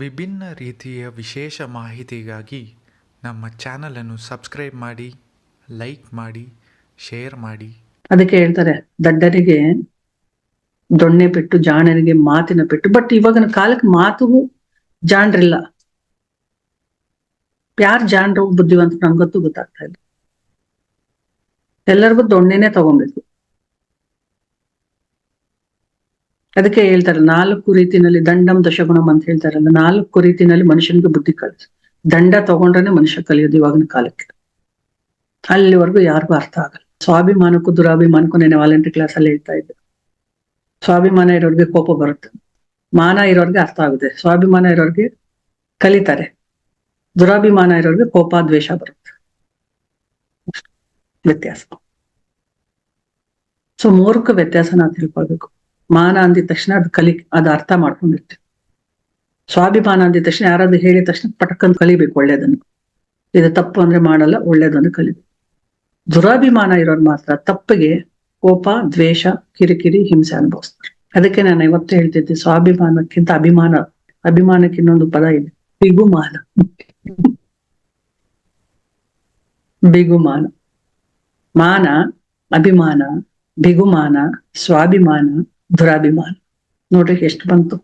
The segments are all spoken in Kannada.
ವಿಭಿನ್ನ ರೀತಿಯ ವಿಶೇಷ ಮಾಹಿತಿಗಾಗಿ ನಮ್ಮ ಚಾನಲನ್ನು ಸಬ್ಸ್ಕ್ರೈಬ್ ಮಾಡಿ ಲೈಕ್ ಮಾಡಿ ಶೇರ್ ಮಾಡಿ. ಅದಕ್ಕೆ ಹೇಳ್ತಾರೆ, ದಡ್ಡರಿಗೆ ದೊಣ್ಣೆ ಪೆಟ್ಟು ಜಾಣರಿಗೆ ಮಾತಿನ ಪೆಟ್ಟು ಬಟ್ ಇವಾಗಿನ ಕಾಲಕ್ಕೆ ಮಾತುಗೂ ಜಾಣರಿಲ್ಲ. ಯಾರು ಜಾಣರು ಬುದ್ಧಿವಂತ ನಂಗೊತ್ತು ಗೊತ್ತಾಗ್ತಾ ಇಲ್ಲ. ಎಲ್ಲರಿಗೂ ದೊಣ್ಣೆನೆ ತಗೊಬೇಕು. ಅದಕ್ಕೆ ಹೇಳ್ತಾರೆ, ನಾಲ್ಕು ರೀತಿನಲ್ಲಿ ದಂಡಂ ದಶಗುಣಂ ಅಂತ ಹೇಳ್ತಾರಲ್ಲ ನಾಲ್ಕು ರೀತಿನಲ್ಲಿ ಮನುಷ್ಯನಿಗೆ ಬುದ್ಧಿ ಕಳಿಸ್ ದಂಡ ತಗೊಂಡ್ರೆ ಮನುಷ್ಯ ಕಲಿಯೋದು ಇವಾಗಿನ ಕಾಲಕ್ಕೆ. ಅಲ್ಲಿವರೆಗೂ ಯಾರಿಗೂ ಅರ್ಥ ಆಗಲ್ಲ. ಸ್ವಾಭಿಮಾನಕ್ಕೂ ದುರಾಭಿಮಾನಕ್ಕೂ ನೆನೆ ವಾಲಂಟ್ರಿ ಕ್ಲಾಸ್ ಅಲ್ಲಿ ಹೇಳ್ತಾ ಇದ್ದೆ. ಸ್ವಾಭಿಮಾನ ಇರೋರಿಗೆ ಕೋಪ ಬರುತ್ತೆ. ಮಾನ ಇರೋರಿಗೆ ಅರ್ಥ ಆಗುತ್ತೆ. ಸ್ವಾಭಿಮಾನ ಇರೋರಿಗೆ ಕಲಿತಾರೆ. ದುರಾಭಿಮಾನ ಇರೋರಿಗೆ ಕೋಪ, ದ್ವೇಷ ಬರುತ್ತೆ. ವ್ಯತ್ಯಾಸ. ಸೊ ಮೂರಕ್ಕೂ ವ್ಯತ್ಯಾಸ ನಾವು ತಿಳ್ಕೊಳ್ಬೇಕು. ಮಾನ ಅಂದಿದ ತಕ್ಷಣ ಅದು ಕಲಿ, ಅದು ಅರ್ಥ ಮಾಡ್ಕೊಂಡಿರ್ತೀವಿ ಸ್ವಾಭಿಮಾನ ಅಂದಿದ ತಕ್ಷಣ ಯಾರಾದ್ರೂ ಹೇಳಿದ ತಕ್ಷಣ ಪಟಕಂದು ಕಲಿಬೇಕು ಒಳ್ಳೇದನ್ನು. ಇದು ತಪ್ಪು ಅಂದ್ರೆ ಮಾಡಲ್ಲ, ಒಳ್ಳೇದನ್ನು ಕಲಿಬೇಕು. ದುರಾಭಿಮಾನ ಇರೋರು ಮಾತ್ರ, ತಪ್ಪಿಗೆ ಕೋಪ, ದ್ವೇಷ, ಕಿರಿಕಿರಿ, ಹಿಂಸೆ ಅನುಭವಿಸ್ತಾರೆ. ಅದಕ್ಕೆ ನಾನು ಇವತ್ತು ಹೇಳ್ತಿದ್ದೆ, ಸ್ವಾಭಿಮಾನಕ್ಕಿಂತ ಅಭಿಮಾನ, ಅಭಿಮಾನಕ್ಕೆ ಇನ್ನೊಂದು ಪದ ಇದೆ, ಬಿಗುಮಾನ. ಬಿಗುಮಾನ. ಮಾನ, ಅಭಿಮಾನ, ಬಿಗುಮಾನ, ಸ್ವಾಭಿಮಾನ ದುರಾಭಿಮಾನ. ನೋಡ್ರಿ ಎಷ್ಟು ಬಂತು.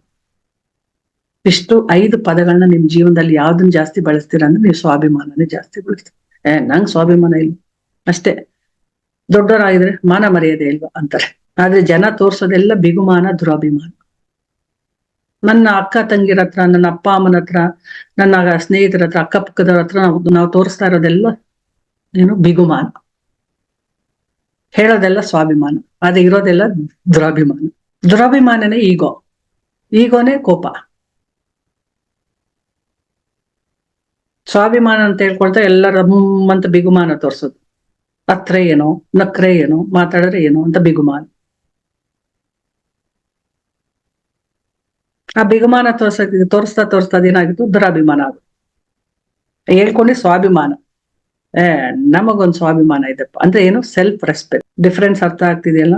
ಇಷ್ಟು ಐದು ಪದಗಳನ್ನ ನಿಮ್ ಜೀವನದಲ್ಲಿ ಯಾವ್ದನ್ನ ಜಾಸ್ತಿ ಬಳಸ್ತೀರ ಅಂದ್ರೆ ನೀವು ಸ್ವಾಭಿಮಾನನೇ ಜಾಸ್ತಿ ಬಳಸ್ತೀರ. ಏ, ನಂಗ್ ಸ್ವಾಭಿಮಾನ ಇಲ್ಲ. ಅಷ್ಟೇ. ದೊಡ್ಡವರಾಗಿದ್ರೆ ಮಾನ ಮರ್ಯಾದೆ ಇಲ್ವಾ ಅಂತಾರೆ. ಆದ್ರೆ ಜನ ತೋರ್ಸೋದೆಲ್ಲ ಬಿಗುಮಾನ, ದುರಾಭಿಮಾನ. ನನ್ನ ಅಕ್ಕ ತಂಗಿರ ಹತ್ರ, ನನ್ನ ಅಪ್ಪ ಅಮ್ಮನ ಹತ್ರ, ನನ್ನ ಸ್ನೇಹಿತರ ಹತ್ರ, ಅಕ್ಕಪಕ್ಕದವ್ರ ಹತ್ರ ನಾವು ನಾವು ತೋರಿಸ್ತಾ ಇರೋದೆಲ್ಲ ಏನು ಬಿಗುಮಾನ. ಹೇಳೋದೆಲ್ಲ ಸ್ವಾಭಿಮಾನ, ಅದು ಇರೋದೆಲ್ಲ ದುರಾಭಿಮಾನ. ದುರಾಭಿಮಾನನೇ ಈಗೋ. ಈಗೋನೇ ಕೋಪ. ಸ್ವಾಭಿಮಾನ ಅಂತ ಹೇಳ್ಕೊಳ್ತಾ ರಮ್ ಅಂತ ಬಿಗುಮಾನ ತೋರ್ಸೋದು. ಹತ್ರ ಏನೋ, ನಕ್ರೆ ಏನೋ, ಮಾತಾಡಿದ್ರೆ ಏನೋ ಅಂತ ಬಿಗುಮಾನ. ಆ ಬಿಗುಮಾನ ತೋರ್ಸ ತೋರಿಸ್ತಾ ತೋರಿಸ್ತಾ ಅದೇನಾಗಿತ್ತು? ದುರಾಭಿಮಾನ ಅದು ಹೇಳ್ಕೊಂಡೆ ಸ್ವಾಭಿಮಾನ. ನಮಗೊಂದು ಸ್ವಾಭಿಮಾನ ಇದೆಪ್ಪ. ಅಂದ್ರೆ ಏನು? ಸೆಲ್ಫ್ ರೆಸ್ಪೆಕ್ಟ್ ಡಿಫ್ರೆನ್ಸ್ ಅರ್ಥ ಆಗ್ತಿದೆಯಲ್ಲ?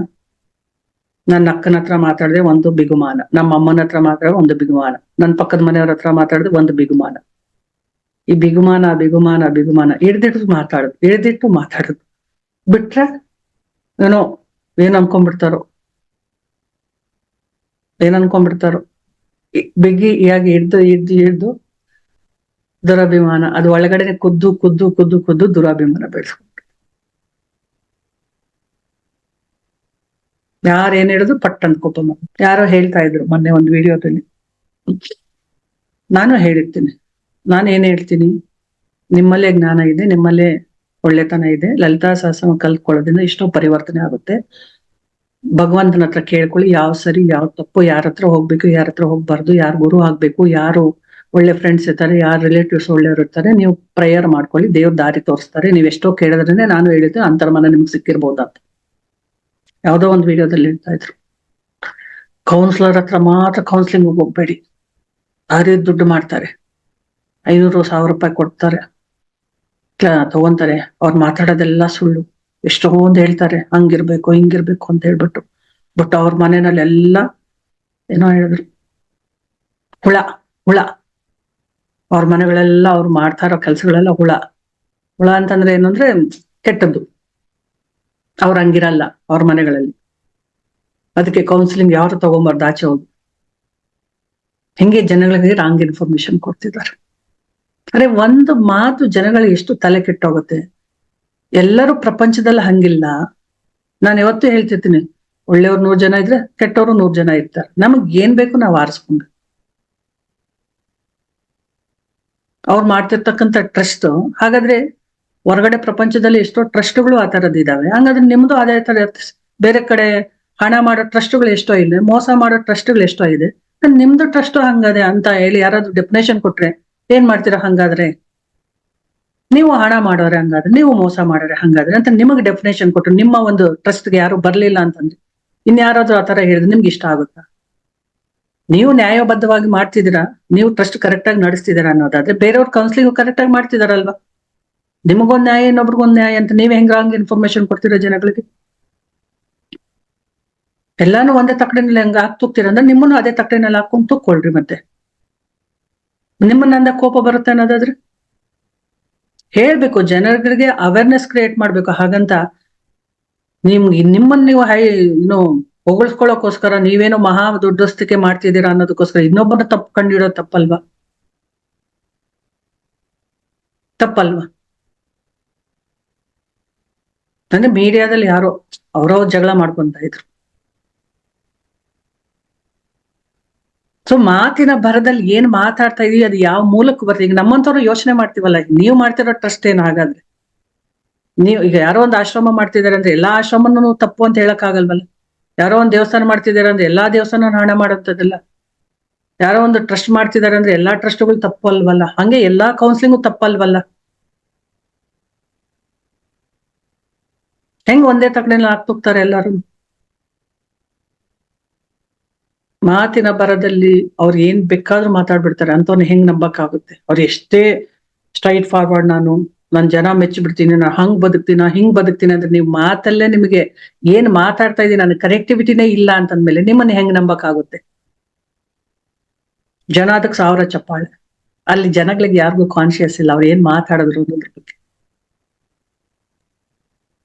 ನನ್ನ ಅಕ್ಕನ ಹತ್ರ ಮಾತಾಡಿದ್ರೆ ಒಂದು ಬಿಗುಮಾನ. ನಮ್ಮ ಅಮ್ಮನ ಹತ್ರ ಮಾತಾಡಿದ್ರೆ ಒಂದು ಬಿಗುಮಾನ. ನನ್ನ ಪಕ್ಕದ ಮನೆಯವ್ರ ಹತ್ರ ಮಾತಾಡಿದ್ರೆ ಒಂದು ಬಿಗುಮಾನ. ಈ ಬಿಗುಮಾನ ಬಿಗುಮಾನ ಬಿಗುಮಾನ ಹಿಡ್ದಿಟ್ಟು ಮಾತಾಡುದು ಹಿಡ್ದಿಟ್ಟು ಮಾತಾಡುದು. ಬಿಟ್ರೆ ಏನೋ, ಏನ್ ಅನ್ಕೊಂಡ್ಬಿಡ್ತಾರೋ? ಏನ್ ಅನ್ಕೊಂಡ್ಬಿಡ್ತಾರೋ? ಬಿಗಿ ಬಿಗಿಯಾಗಿ ಹಿಡ್ದು ಹಿಡ್ದು ಹಿಡ್ದು ದುರಾಭಿಮಾನ, ಅದು ಒಳಗಡೆ ಕುದ್ದು ಕುದ್ದು ಕುದ್ದು ಕುದ್ದು ದುರಾಭಿಮಾನ ಬೆಳೆಸ್ಕೊಂಡು ಯಾರು ಏನ್ ಹೇಳಿದ್ರು ಪಟ್ ಅಂತ ಕೋಪ ಯಾರೋ ಹೇಳ್ತಾ ಇದ್ರು ಮೊನ್ನೆ ಒಂದು ವಿಡಿಯೋದಲ್ಲಿ. ನಾನು ಹೇಳಿರ್ತೀನಿ. ನಾನು ಏನ್ ಹೇಳ್ತೀನಿ? ನಿಮ್ಮಲ್ಲೇ ಜ್ಞಾನ ಇದೆ, ನಿಮ್ಮಲ್ಲೇ ಒಳ್ಳೆತನ ಇದೆ. ಲಲಿತಾ ಸಹಸ್ರ ಕಲ್ತ್ಕೊಳ್ಳೋದ್ರಿಂದ ಇಷ್ಟೋ ಪರಿವರ್ತನೆ ಆಗುತ್ತೆ. ಭಗವಂತನ ಹತ್ರ ಕೇಳ್ಕೊಳ್ಳಿ, ಯಾವ ಸರಿ, ಯಾವ ತಪ್ಪು, ಯಾರ ಹತ್ರ ಹೋಗ್ಬೇಕು, ಯಾರ ಹತ್ರ ಹೋಗ್ಬಾರ್ದು, ಯಾರು ಗುರು ಆಗ್ಬೇಕು, ಯಾರು ಒಳ್ಳೆ ಫ್ರೆಂಡ್ಸ್ ಇರ್ತಾರೆ, ಯಾರು ರಿಲೇಟಿವ್ಸ್ ಒಳ್ಳೆಯವರು ಇರ್ತಾರೆ, ನೀವು ಪ್ರೇಯರ್ ಮಾಡ್ಕೊಳ್ಳಿ, ದೇವ್ರ ದಾರಿ ತೋರಿಸ್ತಾರೆ, ನೀವು ಎಷ್ಟೋ ಕೇಳಿದ್ರೇನೆ ನಾನು ಹೇಳಿದ್ದೆ ಅಂತರ್ಮನ ನಿಮ್ಗೆ ಸಿಕ್ಕಿರ್ಬೋದು ಅಂತ ಯಾವುದೋ ಒಂದು ವಿಡಿಯೋದಲ್ಲಿ ಹೇಳ್ತಾ ಇದ್ರು. ಕೌನ್ಸಿಲರ್ ಹತ್ರ ಮಾತ್ರ ಕೌನ್ಸಿಲಿಂಗ್ ಹೋಗ್ಬೇಡಿ. ದಾರಿ ದುಡ್ಡು ಮಾಡ್ತಾರೆ. ಐನೂರು ಸಾವಿರ ರೂಪಾಯಿ ಕೊಡ್ತಾರೆ. ತಗೊಂತಾರೆ. ಅವ್ರು ಮಾತಾಡೋದೆಲ್ಲ ಸುಳ್ಳು. ಎಷ್ಟೋ ಒಂದು ಹೇಳ್ತಾರೆ, ಹಂಗಿರ್ಬೇಕು, ಹಿಂಗಿರ್ಬೇಕು ಅಂತ ಹೇಳ್ಬಿಟ್ಟು. ಬಟ್ ಅವ್ರ ಮನೆಯಲ್ಲಿ ಎಲ್ಲ ಏನೋ ಹೇಳಿದ್ರು. ಹುಳ ಹುಳ. ಅವ್ರ ಮನೆಗಳೆಲ್ಲ ಅವ್ರು ಮಾಡ್ತಾ ಇರೋ ಕೆಲ್ಸಗಳೆಲ್ಲ ಹುಳ. ಹುಳ ಅಂತಂದ್ರೆ ಏನು ಅಂದ್ರೆ ಕೆಟ್ಟದ್ದು. ಅವ್ರ ಹಂಗಿರಲ್ಲ ಅವ್ರ ಮನೆಗಳಲ್ಲಿ. ಅದಕ್ಕೆ ಕೌನ್ಸಿಲಿಂಗ್ ಯಾರು ತಗೊಂಬಾರ್ದು ಆಚೆ ಹೋಗಿ. ಹಿಂಗೆ ಜನಗಳಿಗೆ ರಾಂಗ್ ಇನ್ಫಾರ್ಮೇಶನ್ ಕೊಡ್ತಿದ್ದಾರೆ. ಅರೆ ಒಂದು ಮಾತು ಜನಗಳಿಗೆ ಎಷ್ಟು ತಲೆ ಕೆಟ್ಟೋಗುತ್ತೆ. ಎಲ್ಲರೂ ಪ್ರಪಂಚದಲ್ಲಿ ಹಂಗಿಲ್ಲ. ನಾನು ಯಾವತ್ತೂ ಹೇಳ್ತಿರ್ತೀನಿ, ಒಳ್ಳೆಯವ್ರು ನೂರ್ ಜನ ಇದ್ರೆ ಕೆಟ್ಟವರು ನೂರ್ ಜನ ಇರ್ತಾರೆ. ನಮಗ್ ಏನ್ ಬೇಕು ನಾವು ಆರಿಸ್ಕೊಂಡು. ಅವ್ರು ಮಾಡ್ತಿರ್ತಕ್ಕಂಥ ಟ್ರಸ್ಟ್ ಹಾಗಾದ್ರೆ ಹೊರಗಡೆ ಪ್ರಪಂಚದಲ್ಲಿ ಎಷ್ಟೋ ಟ್ರಸ್ಟ್ಗಳು ಆ ತರದ್ದು ಇದಾವೆ. ಹಂಗಾದ್ರೆ ನಿಮ್ದು ಅದೇ ತರ ಬೇರೆ ಕಡೆ ಹಣ ಮಾಡೋ ಟ್ರಸ್ಟ್ಗಳು ಎಷ್ಟೋ ಇದೆ, ಮೋಸ ಮಾಡೋ ಟ್ರಸ್ಟ್ಗಳು ಎಷ್ಟೋ ಇದೆ. ನಿಮ್ದು ಟ್ರಸ್ಟ್ ಹಂಗದೆ ಅಂತ ಹೇಳಿ ಯಾರಾದ್ರೂ ಡೆಫಿನೇಷನ್ ಕೊಟ್ರೆ ಏನ್ ಮಾಡ್ತೀರಾ ಹಂಗಾದ್ರೆ? ನೀವು ಹಣ ಮಾಡೋರೆ ಹಂಗಾದ್ರೆ, ನೀವು ಮೋಸ ಮಾಡೋರೆ ಹಂಗಾದ್ರೆ ಅಂತ ನಿಮಗೆ ಡೆಫಿನೇಷನ್ ಕೊಟ್ರು ನಿಮ್ಮ ಒಂದು ಟ್ರಸ್ಟ್ಗೆ ಯಾರು ಬರ್ಲಿಲ್ಲ ಅಂತಂದ್ರೆ. ಇನ್ಯಾರಾದ್ರೂ ಆ ತರ ಹೇಳಿದ್ರೆ ನಿಮ್ಗೆ ಇಷ್ಟ ಆಗುತ್ತಾ? ನೀವು ನ್ಯಾಯಬದ್ಧವಾಗಿ ಮಾಡ್ತಿದ್ದೀರಾ? ನೀವು ಟ್ರಸ್ಟ್ ಕರೆಕ್ಟ್ ಆಗಿ ನಡೆಸ್ತಿದ್ದೀರಾ ಅನ್ನೋದಾದ್ರೆ ಬೇರೆಯವ್ರ ಕೌನ್ಸಿಲಿಂಗ್ ಕರೆಕ್ಟ್ ಆಗಿ ಮಾಡ್ತಿದಾರಲ್ವಾ? ನಿಮಗೊಂದ್ ನ್ಯಾಯ, ಇನ್ನೊಬ್ರಿಗೊಂದ್ ನ್ಯಾಯ ಅಂತ ನೀವ್ ಹೆಂಗ ಹಂಗೆ ಇನ್ಫಾರ್ಮೇಶನ್ ಕೊಡ್ತೀರ ಜನಗಳಿಗೆ? ಎಲ್ಲಾನು ಒಂದೇ ತಕ್ಕಡಿನಲ್ಲಿ ಹೆಂಗ ಹಾಕ್ತುಕ್ತೀರ ಅಂದ್ರೆ ನಿಮ್ಮನ್ನು ಅದೇ ತಕ್ಕಡಿನಲ್ಲಿ ಹಾಕೊಂಡ್ ತುಕ್ಕೊಳ್ರಿ ಮತ್ತೆ. ನಿಮ್ಮನ್ನ ಅಂದ ಕೋಪ ಬರುತ್ತೆ ಅನ್ನೋದಾದ್ರೆ? ಹೇಳ್ಬೇಕು ಜನಗಳಿಗೆ ಅವೇರ್ನೆಸ್ ಕ್ರಿಯೇಟ್ ಮಾಡ್ಬೇಕು ಹಾಗಂತ ನಿಮ್ಗೆ ನಿಮ್ಮನ್ನ ನೀವು ಹೈ ಏನು ಹೊಗಳ್ಸ್ಕೊಳ್ಳೋಕೋಸ್ಕರ ನೀವೇನೋ ಮಹಾ ದೊಡ್ಡಸ್ತಿಕೆ ಮಾಡ್ತಿದ್ದೀರಾ ಅನ್ನೋದಕ್ಕೋಸ್ಕರ ಇನ್ನೊಬ್ಬನ ತಪ್ಪು ಕಂಡಿಡೋ ತಪ್ಪಲ್ವಾ? ತಪ್ಪಲ್ವಾ? ಅಂದ್ರೆ ಮೀಡಿಯಾದಲ್ಲಿ ಯಾರೋ ಅವರವ್ರು ಜಗಳ ಮಾಡ್ಕೊಂತ ಇದ್ರು. ಸೊ ಮಾತಿನ ಭರದಲ್ಲಿ ಏನ್ ಮಾತಾಡ್ತಾ ಇದೀವಿ ಅದು ಯಾವ ಮೂಲಕ್ಕೆ ಬರ್ತೀವಿ ಈಗ ನಮ್ಮಂತವ್ರು ಯೋಚನೆ ಮಾಡ್ತೀವಲ್ಲ, ನೀವು ಮಾಡ್ತಿರೋ ಟ್ರಸ್ಟ್ ಏನ್ ಹಾಗಾದ್ರೆ? ನೀವು ಈಗ ಯಾರೋ ಒಂದು ಆಶ್ರಮ ಮಾಡ್ತಿದ್ದಾರೆ ಅಂದ್ರೆ ಎಲ್ಲಾ ಆಶ್ರಮನೂ ತಪ್ಪು ಅಂತ ಹೇಳಕ್ ಆಗಲ್ವಲ್ಲ ಯಾರೋ ಒಂದು ದೇವಸ್ಥಾನ ಮಾಡ್ತಿದಾರೆ ಅಂದ್ರೆ ಎಲ್ಲಾ ದೇವಸ್ಥಾನ ಹಣ ಮಾಡೋಂಥದ್ದಲ್ಲ ಯಾರೋ ಒಂದು ಟ್ರಸ್ಟ್ ಮಾಡ್ತಿದಾರೆ ಅಂದ್ರೆ ಎಲ್ಲಾ ಟ್ರಸ್ಟ್ಗಳು ತಪ್ಪು ಅಲ್ವಲ್ಲ? ಹಂಗೆ ಎಲ್ಲಾ ಕೌನ್ಸಿಲಿಂಗ್ ತಪ್ಪಲ್ವಲ್ಲ ಹೆಂಗ್ ಒಂದೇ ತಕ್ಕನಲ್ಲಿ ಹಾಕ್ತೋಗ್ತಾರೆ ಎಲ್ಲಾರು? ಮಾತಿನ ಬರದಲ್ಲಿ ಅವ್ರು ಏನ್ ಬೇಕಾದ್ರೂ ಮಾತಾಡ್ಬಿಡ್ತಾರೆ. ಅಂತವ್ನ ಹೆಂಗ್ ನಂಬಕ್ಕಾಗುತ್ತೆ? ಅವ್ರು ಎಷ್ಟೇ ಸ್ಟ್ರೈಟ್ ಫಾರ್ವರ್ಡ್ ನಾನು ನಾನ್ ಜನ ಮೆಚ್ಚಿಬಿಡ್ತೀನಿ ನಾನು ಹಂಗ್ ಬದುಕ್ತೀನಿ ಹಿಂಗ್ ಬದುಕ್ತೀನಿ ಅಂದ್ರೆ ನೀವು ಮಾತಲ್ಲೇ ನಿಮಗೆ ಏನ್ ಮಾತಾಡ್ತಾ ಇದೀನಿ ನನ್ನ ಕನೆಕ್ಟಿವಿಟಿನೇ ಇಲ್ಲ ಅಂತಂದ್ಮೇಲೆ ನಿಮ್ಮನ್ನ ಹೆಂಗ್ ನಂಬಕ್ಕಾಗುತ್ತೆ? ಜನ ಅದಕ್ಕೆ ಸಾವಿರ ಚಪ್ಪಾಳೆ. ಅಲ್ಲಿ ಜನಗಳಿಗೆ ಯಾರಿಗೂ ಕಾನ್ಶಿಯಸ್ ಇಲ್ಲ, ಅವ್ರು ಏನ್ ಮಾತಾಡಿದ್ರು ಅನ್ನೋದ್ರ ಬಗ್ಗೆ.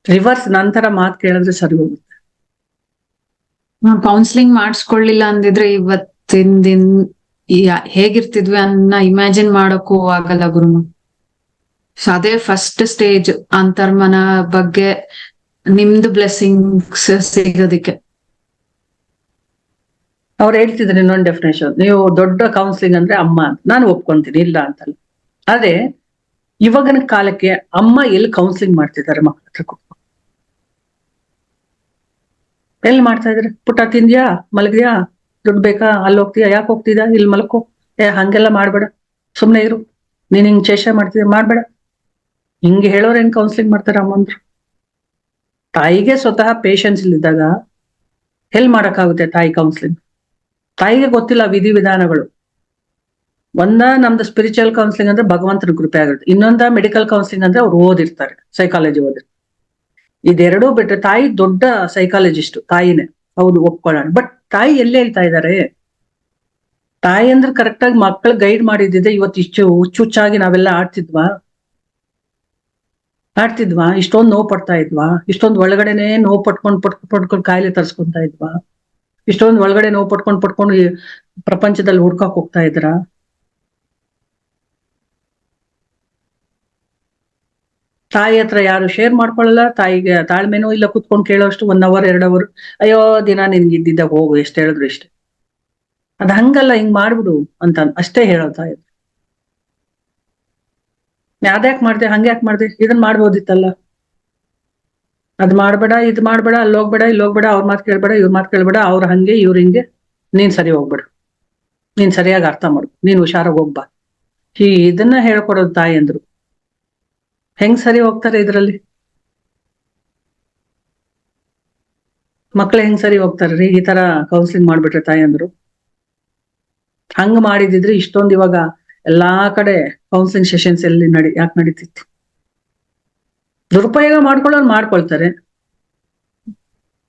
ರಿವರ್ಸ್ ನಂತರ ಮಾತು ಕೇಳಿದ್ರೆ ಸರಿ ಹೋಗುತ್ತೆ. ಕೌನ್ಸಿಲಿಂಗ್ ಮಾಡಿಸ್ಕೊಳ್ಳಿಲ್ಲ ಅಂದಿದ್ರೆ ಇವತ್ತಿನ ದಿನ ಹೇಗಿರ್ತಿದ್ವಿ ಅನ್ನ ಇಮ್ಯಾಜಿನ್ ಮಾಡೋಕ್ಕೂ ಆಗಲ್ಲ ಗುರುಮ. ಸೊ ಅದೇ ಫಸ್ಟ್ ಸ್ಟೇಜ್ ಅಂತರ್ಮನ ಬಗ್ಗೆ ನಿಮ್ದು ಬ್ಲೆಸ್ಸಿಂಗ್ಸ್ ಸಿಗೋದಿಕ್ಕೆ. ಅವ್ರು ಹೇಳ್ತಿದ್ರು ಇನ್ನೊಂದು ಡೆಫಿನೇಷನ್ ನೀವು ದೊಡ್ಡ ಕೌನ್ಸಿಲಿಂಗ್ ಅಂದ್ರೆ ಅಮ್ಮ ಅಂತ. ನಾನು ಒಪ್ಕೊಂತೀನಿ, ಇಲ್ಲ ಅಂತಲ್ಲ. ಆದ್ರೆ ಇವಾಗಿನ ಕಾಲಕ್ಕೆ ಅಮ್ಮ ಎಲ್ಲಿ ಕೌನ್ಸಿಲಿಂಗ್ ಮಾಡ್ತಿದ್ದಾರೆ ಮಕ್ಕಳ ಹತ್ರ ಎಲ್ಲಿ ಮಾಡ್ತಾ ಇದ್ರೆ ಪುಟ್ಟ ತಿಂದ್ಯಾ? ಮಲಗಿದ್ಯಾ? ದುಡ್ಡು ಬೇಕಾ? ಅಲ್ಲಿ ಹೋಗ್ತೀಯಾ? ಯಾಕೆ ಹೋಗ್ತಿದ್ಯಾ? ಇಲ್ಲಿ ಮಲ್ಕೋ. ಏ, ಹಂಗೆಲ್ಲ ಮಾಡ್ಬೇಡ. ಸುಮ್ಮನೆ ಇರು. ನೀನ್ ಹಿಂಗ್ ಚೇಷ ಮಾಡ್ತಿದ್ಯಾ? ಮಾಡ್ಬೇಡ. ಹಿಂಗೆ ಹೇಳೋರು ಏನ್ ಕೌನ್ಸಿಲಿಂಗ್ ಮಾಡ್ತಾರೆ ಅಮ್ಮಂದ್ರು? ತಾಯಿಗೆ ಸ್ವತಃ ಪೇಷನ್ಸ್ ಇಲ್ಲಿದ್ದಾಗ ಎಲ್ ಮಾಡಕ್ಕಾಗುತ್ತೆ ತಾಯಿ ಕೌನ್ಸಿಲಿಂಗ್ ತಾಯಿಗೆ ಗೊತ್ತಿಲ್ಲ ವಿಧಿವಿಧಾನಗಳು ಒಂದ ನಮ್ದು ಸ್ಪಿರಿಚುವಲ್ ಕೌನ್ಸಿಲಿಂಗ್ ಅಂದ್ರೆ ಭಗವಂತನ ಕೃಪೆ ಆಗಿರುತ್ತೆ. ಇನ್ನೊಂದ ಮೆಡಿಕಲ್ ಕೌನ್ಸಿಲಿಂಗ್ ಅಂದ್ರೆ ಅವ್ರು ಓದಿರ್ತಾರೆ ಸೈಕಾಲಜಿ ಓದಿರ್ತಾರೆ. ಇದೆರಡೂ ಬಿಟ್ರೆ ತಾಯಿ ದೊಡ್ಡ ಸೈಕಾಲಜಿಸ್ಟ್ ತಾಯಿನೇ. ಹೌದು, ಒಪ್ಕೊಳ್ಳೋಣ. ಬಟ್ ತಾಯಿ ಎಲ್ಲಿ ಹೇಳ್ತಾ ಇದ್ದಾರೆ? ತಾಯಿ ಅಂದ್ರೆ ಕರೆಕ್ಟ್ ಆಗಿ ಮಕ್ಕಳು ಗೈಡ್ ಮಾಡಿದ್ದಿದೆ ಇವತ್ತು ಇಷ್ಟು ಹುಚ್ಚುಚ್ಚಾಗಿ ನಾವೆಲ್ಲ ಆಡ್ತಿದ್ವಾ? ಆಡ್ತಿದ್ವಾ ಇಷ್ಟೊಂದು ನೋವು ಪಡ್ತಾ ಇದ್ವಾ? ಇಷ್ಟೊಂದು ಒಳಗಡೆನೆ ನೋವು ಪಟ್ಕೊಂಡ್ ಪಟ್ಕೊಂಡು ಪಟ್ಕೊಂಡ್ ಕಾಯಿಲೆ ತರ್ಸ್ಕೊಂತಾ ಇದ್ವಾ? ಇಷ್ಟೊಂದು ಒಳಗಡೆ ನೋವು ಪಟ್ಕೊಂಡ್ ಪಟ್ಕೊಂಡು ಪ್ರಪಂಚದಲ್ಲಿ ಹುಡ್ಕಕ್ ಹೋಗ್ತಾ ಇದ್ರ? ತಾಯಿ ಹತ್ರ ಯಾರು ಶೇರ್ ಮಾಡ್ಕೊಳ್ಳಲ್ಲ ತಾಯಿಗೆ ತಾಳ್ಮೆನೂ ಇಲ್ಲ ಕುತ್ಕೊಂಡು ಕೇಳೋಷ್ಟು ಒನ್ ಅವರ್, ಎರಡ್ ಅವರ್. ಅಯ್ಯೋ, ದಿನ ನಿನ್ಗೆ ಇದ್ದಿದ್ದಾಗ ಹೋಗು, ಎಷ್ಟು ಹೇಳಿದ್ರು ಇಷ್ಟೇ. ಅದ್ ಹಂಗಲ್ಲ, ಹಿಂಗ್ ಮಾಡ್ಬಿಡು ಅಂತ ಅಷ್ಟೇ ಹೇಳೋತಾ ಇದ್ರು ಅದ್ಯಾಕ್ ಮಾಡ್ದೆ, ಹಂಗ್ಯಾಕ್ ಮಾಡ್ದೆ? ಇದನ್ ಮಾಡ್ಬೋದಿತ್ತಲ್ಲ. ಅದ್ ಮಾಡ್ಬೇಡ, ಇದ್ ಮಾಡ್ಬೇಡ, ಅಲ್ಲಿ ಹೋಗ್ಬೇಡ, ಇಲ್ಲಿ ಹೋಗ್ಬೇಡ, ಅವ್ರ ಮಾತು ಕೇಳ್ಬೇಡ, ಇವ್ರ ಮಾತು ಕೇಳ್ಬೇಡ, ಅವ್ರ ಹಂಗೆ, ಇವ್ರ ಹಿಂಗೆ. ನೀನ್ ಸರಿ ಹೋಗ್ಬೇಡ. ನೀನ್ ಸರಿಯಾಗಿ ಅರ್ಥ ಮಾಡು. ನೀನ್ ಹುಷಾರಾಗಿ ಹೋಗ್ಬಾ ಈ ಇದನ್ನ ಹೇಳ್ಕೊಡೋದು ತಾಯಿ ಅಂದ್ರು. ಹೆಂಗ್ ಸರಿ ಹೋಗ್ತಾರೆ ಇದ್ರಲ್ಲಿ? ಮಕ್ಳು ಹೆಂಗ್ ಸರಿ ಹೋಗ್ತಾರೆ ರೀ? ಈ ತರ ಕೌನ್ಸಿಲಿಂಗ್ ಮಾಡ್ಬಿಟ್ರೆ ತಾಯಿ ಅಂದ್ರು. ಹಂಗ್ ಮಾಡಿದಿದ್ರೆ ಇಷ್ಟೊಂದು ಇವಾಗ ಎಲ್ಲಾ ಕಡೆ ಕೌನ್ಸಿಲಿಂಗ್ ಸೆಷನ್ಸ್ ಎಲ್ಲಿ ನಡಿ, ಯಾಕೆ ನಡೀತಿತ್ತು? ದುರುಪಯೋಗ ಮಾಡ್ಕೊಳ್ಳೋರು ಮಾಡ್ಕೊಳ್ತಾರೆ.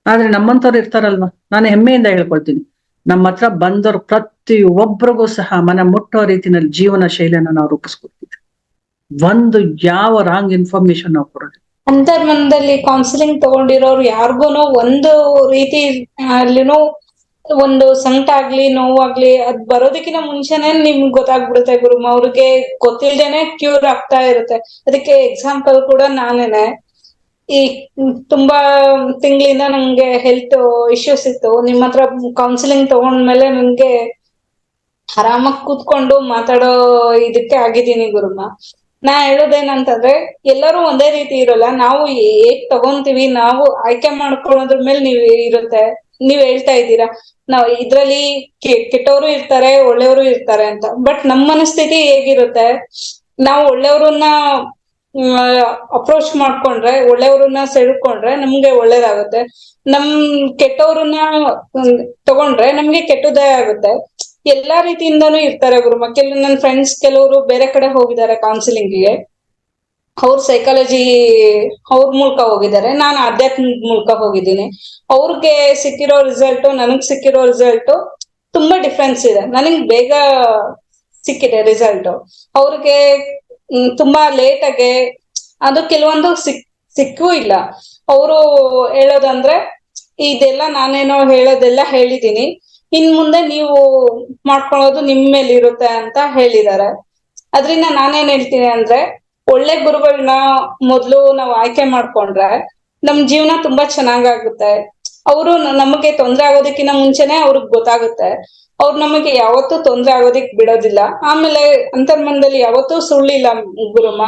ಆದ್ರೆ ನಮ್ಮಂತವ್ರು ಇರ್ತಾರಲ್ವಾ? ನಾನು ಹೆಮ್ಮೆಯಿಂದ ಹೇಳ್ಕೊಳ್ತೀನಿ. ನಮ್ಮ ಹತ್ರ ಬಂದವರು ಪ್ರತಿ ಒಬ್ರಿಗೂ ಸಹ ಮನ ಮುಟ್ಟೋ ರೀತಿನಲ್ಲಿ ಜೀವನ ಶೈಲಿಯನ್ನ ನಾವು ರೂಪಿಸ್ಕೊಡ್ತೀವಿ. ಒಂದು ಯಾವ ರಾಂಗ್ ಇನ್ಫಾರ್ಮೇಶನ್ ನಾವು ಕೊಡೋದು ಅಂತರ್ಮನದಲ್ಲಿ ಕೌನ್ಸಿಲಿಂಗ್ ತಗೊಂಡಿರೋರು ಯಾರಿಗೂ ಒಂದು ರೀತಿ ಅಲ್ಲಿನೂ ಒಂದು ಸಂಕಟ ಆಗ್ಲಿ ನೋವಾಗ್ಲಿ ಅದ್ ಬರೋದಕ್ಕಿಂತ ಮುಂಚೆನೆ ನಿಮ್ಗೆ ಗೊತ್ತಾಗ್ಬಿಡುತ್ತೆ ಗುರುಮ ಅವ್ರಿಗೆ ಗೊತ್ತಿಲ್ದೇನೆ ಕ್ಯೂರ್ ಆಗ್ತಾ ಇರುತ್ತೆ. ಅದಕ್ಕೆ ಎಕ್ಸಾಂಪಲ್ ಕೂಡ ನಾನೇನೆ. ಈ ತುಂಬಾ ತಿಂಗಳಿಂದ ನಂಗೆ ಹೆಲ್ತ್ ಇಶ್ಯೂಸ್ ಇತ್ತು. ನಿಮ್ಮ ಹತ್ರ ಕೌನ್ಸಿಲಿಂಗ್ ತಗೊಂಡ್ಮೇಲೆ ನಂಗೆ ಆರಾಮಾಗಿ ಕೂತ್ಕೊಂಡು ಮಾತಾಡೋ ಇದಕ್ಕೆ ಆಗಿದ್ದೀನಿ ಗುರುಮ ನಾ ಹೇಳೋದೇನಂತಂದ್ರೆ, ಎಲ್ಲರೂ ಒಂದೇ ರೀತಿ ಇರಲ್ಲ. ನಾವು ಹೇಗ್ ತಗೊಂತೀವಿ. ನಾವು ಆಯ್ಕೆ ಮಾಡ್ಕೊಳ್ಳೋದ್ರ ಮೇಲೆ ನೀವ್ ಇರುತ್ತೆ. ನೀವ್ ಹೇಳ್ತಾ ಇದ್ದೀರಾ? ನಾವ್ ಇದ್ರಲ್ಲಿ ಕೆಟ್ಟವರು ಇರ್ತಾರೆ, ಒಳ್ಳೆಯವರು ಇರ್ತಾರೆ ಅಂತ. ಬಟ್ ನಮ್ ಮನಸ್ಥಿತಿ ಹೇಗಿರುತ್ತೆ? ನಾವು ಒಳ್ಳೆಯವರನ್ನ ಅಪ್ರೋಚ್ ಮಾಡ್ಕೊಂಡ್ರೆ, ಒಳ್ಳೆಯವರನ್ನ ಸೆಳ್ಕೊಂಡ್ರೆ ನಮ್ಗೆ ಒಳ್ಳೇದಾಗುತ್ತೆ. ನಮ್ ಕೆಟ್ಟವ್ರನ್ನ ತಗೊಂಡ್ರೆ ನಮ್ಗೆ ಕೆಟ್ಟದೇ ಆಗುತ್ತೆ. ಎಲ್ಲಾ ರೀತಿಯಿಂದಾನು ಇರ್ತಾರೆ ಗುರುಮ. ಕೆಲವು ನನ್ನ ಫ್ರೆಂಡ್ಸ್ ಕೆಲವರು ಬೇರೆ ಕಡೆ ಹೋಗಿದ್ದಾರೆ ಕೌನ್ಸಿಲಿಂಗ್ಗೆ ಅವ್ರ ಸೈಕಾಲಜಿ ಅವ್ರ ಮೂಲಕ ಹೋಗಿದ್ದಾರೆ ನಾನು ಆಧ್ಯಾತ್ಮದ ಮೂಲಕ ಹೋಗಿದ್ದೀನಿ. ಅವ್ರಿಗೆ ಸಿಕ್ಕಿರೋ ರಿಸಲ್ಟ್ ನನಗ್ ಸಿಕ್ಕಿರೋ ರಿಸಲ್ಟ್ ತುಂಬಾ ಡಿಫ್ರೆನ್ಸ್ ಇದೆ. ನನಗ್ ಬೇಗ ಸಿಕ್ಕಿದೆ ರಿಸಲ್ಟ್ ಅವ್ರಿಗೆ ತುಂಬಾ ಲೇಟ್ ಆಗಿ ಅದು ಕೆಲವೊಂದು ಸಿಕ್, ಸಿಕ್ಕೂ ಇಲ್ಲ. ಅವರು ಹೇಳೋದಂದ್ರೆ, ಇದೆಲ್ಲ ನಾನೇನೋ ಹೇಳೋದೆಲ್ಲ ಹೇಳಿದೀನಿ. ಇನ್ ಮುಂದೆ ನೀವು ಮಾಡ್ಕೊಳ್ಳೋದು ನಿಮ್ಮ ಮೇಲೆ ಇರುತ್ತೆ ಅಂತ ಹೇಳಿದ್ದಾರೆ ಅದರಿಂದ ನಾನೇನ್ ಹೇಳ್ತೀನಿ ಅಂದ್ರೆ ಒಳ್ಳೆ ಗುರುಗಳನ್ನ ಮೊದ್ಲು ನಾವು ಆಯ್ಕೆ ಮಾಡ್ಕೊಂಡ್ರೆ ನಮ್ ಜೀವನ ತುಂಬಾ ಚೆನ್ನಾಗಾಗುತ್ತೆ. ಅವರು ನಮಗೆ ತೊಂದ್ರೆ ಆಗೋದಕ್ಕಿಂತ ಮುಂಚೆನೆ ಅವ್ರಿಗೆ ಗೊತ್ತಾಗುತ್ತೆ. ಅವ್ರು ನಮಗೆ ಯಾವತ್ತೂ ತೊಂದ್ರೆ ಆಗೋದಿಕ್ ಬಿಡೋದಿಲ್ಲ. ಆಮೇಲೆ ಅಂತರ್ಮನದಲ್ಲಿ ಯಾವತ್ತೂ ಸುಳ್ಳಿಲ್ಲ ಗುರುಮ.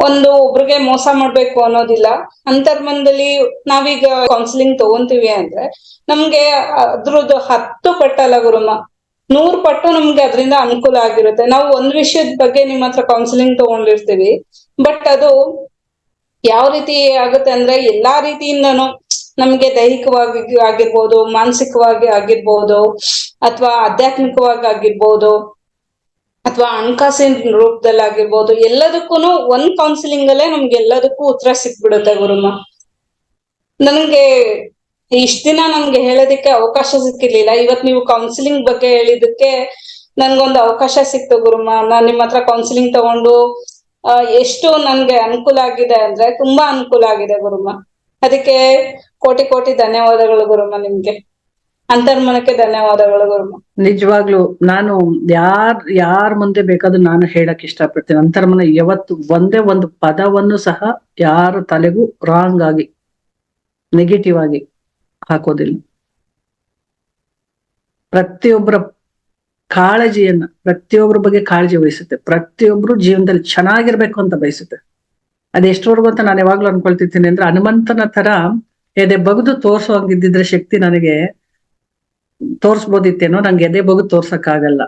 ಒಂದು ಒಬ್ರಿಗೆ ಮೋಸ ಮಾಡ್ಬೇಕು ಅನ್ನೋದಿಲ್ಲ. ಅಂತರ್ಮನದಲ್ಲಿ ನಾವೀಗ ಕೌನ್ಸಿಲಿಂಗ್ ತಗೊಂತೀವಿ ಅಂದ್ರೆ ನಮ್ಗೆ ಅದ್ರದ್ದು ಹತ್ತು ಪಟ್ಟಲ್ಲ ಗುರುಮ. ನೂರ್ ಪಟ್ಟು ನಮ್ಗೆ ಅದರಿಂದ ಅನುಕೂಲ ಆಗಿರುತ್ತೆ. ನಾವು ಒಂದ್ ವಿಷಯದ ಬಗ್ಗೆ ನಿಮ್ಮ ಹತ್ರ ಕೌನ್ಸಿಲಿಂಗ್ ತಗೊಂಡಿರ್ತೀವಿ. ಬಟ್ ಅದು ಯಾವ ರೀತಿ ಆಗುತ್ತೆ ಅಂದ್ರೆ ಎಲ್ಲಾ ರೀತಿಯಿಂದನು ನಮ್ಗೆ ದೈಹಿಕವಾಗಿ ಆಗಿರ್ಬೋದು, ಮಾನಸಿಕವಾಗಿ ಆಗಿರ್ಬೋದು, ಅಥವಾ ಆಧ್ಯಾತ್ಮಿಕವಾಗಿ ಆಗಿರ್ಬೋದು, ಅಥವಾ ಹಣಕಾಸಿನ ರೂಪದಲ್ಲಿ ಆಗಿರ್ಬೋದು, ಎಲ್ಲದಕ್ಕೂನು ಒಂದ್ ಕೌನ್ಸಿಲಿಂಗ್ ಅಲ್ಲೇ ನಮ್ಗೆ ಎಲ್ಲದಕ್ಕೂ ಉತ್ತರ ಸಿಕ್ಬಿಡುತ್ತೆ ಗುರುಮ ನನ್ಗೆ ಇಷ್ಟ ದಿನ ನನ್ಗೆ ಹೇಳೋದಿಕ್ಕೆ ಅವಕಾಶ ಸಿಕ್ಕಿರ್ಲಿಲ್ಲ. ಇವತ್ ನೀವು ಕೌನ್ಸಿಲಿಂಗ್ ಬಗ್ಗೆ ಹೇಳಿದಕ್ಕೆ ನನ್ಗೊಂದು ಅವಕಾಶ ಸಿಕ್ತು ಗುರುಮ. ನಾನ್ ನಿಮ್ ಹತ್ರ ಕೌನ್ಸಿಲಿಂಗ್ ತಗೊಂಡು ಎಷ್ಟು ನನ್ಗೆ ಅನುಕೂಲ ಆಗಿದೆ ಅಂದ್ರೆ ತುಂಬಾ ಅನುಕೂಲ ಆಗಿದೆ ಗುರುಮ. ಅದಕ್ಕೆ ಕೋಟಿ ಕೋಟಿ ಧನ್ಯವಾದಗಳು ಗುರುಮ ನಿಮ್ಗೆ. ಅಂತರ್ಮನಕ್ಕೆ ಧನ್ಯವಾದಗಳು ಗುರುಮ. ನಿಜವಾಗ್ಲು ನಾನು ಯಾರ್ ಯಾರ್ ಮುಂದೆ ಬೇಕಾದ್ರೂ ನಾನು ಹೇಳಕ್ ಇಷ್ಟಪಡ್ತೀನಿ. ಅಂತರ್ಮನ ಯಾವತ್ತು ಒಂದೇ ಒಂದು ಪದವನ್ನು ಸಹ ಯಾರ ತಲೆಗೂ ರಾಂಗ್ ಆಗಿ ನೆಗೆಟಿವ್ ಆಗಿ ಹಾಕೋದಿಲ್ಲ. ಪ್ರತಿಯೊಬ್ಬರ ಕಾಳಜಿಯನ್ನ, ಪ್ರತಿಯೊಬ್ಬರ ಬಗ್ಗೆ ಕಾಳಜಿ ವಹಿಸುತ್ತೆ. ಪ್ರತಿಯೊಬ್ರು ಜೀವನದಲ್ಲಿ ಚೆನ್ನಾಗಿರ್ಬೇಕು ಅಂತ ಬಯಸುತ್ತೆ. ಅದ್ ಎಷ್ಟವರೆಗೂ ಅಂತ ನಾನು ಯಾವಾಗ್ಲೂ ಅನ್ಕೊಳ್ತಿರ್ತೀನಿ ಅಂದ್ರೆ ಹನುಮಂತನ ತರ ಎದೆ ಬಗ್ದು ತೋರ್ಸೋಂಗಿದ್ದಿದ್ರೆ ಶಕ್ತಿ ನನಗೆ ತೋರ್ಸ್ಬೋದಿತ್ತೇನೋ, ನಂಗೆ ಎದೆ ಬಗ್ದು ತೋರ್ಸಕ್ ಆಗಲ್ಲ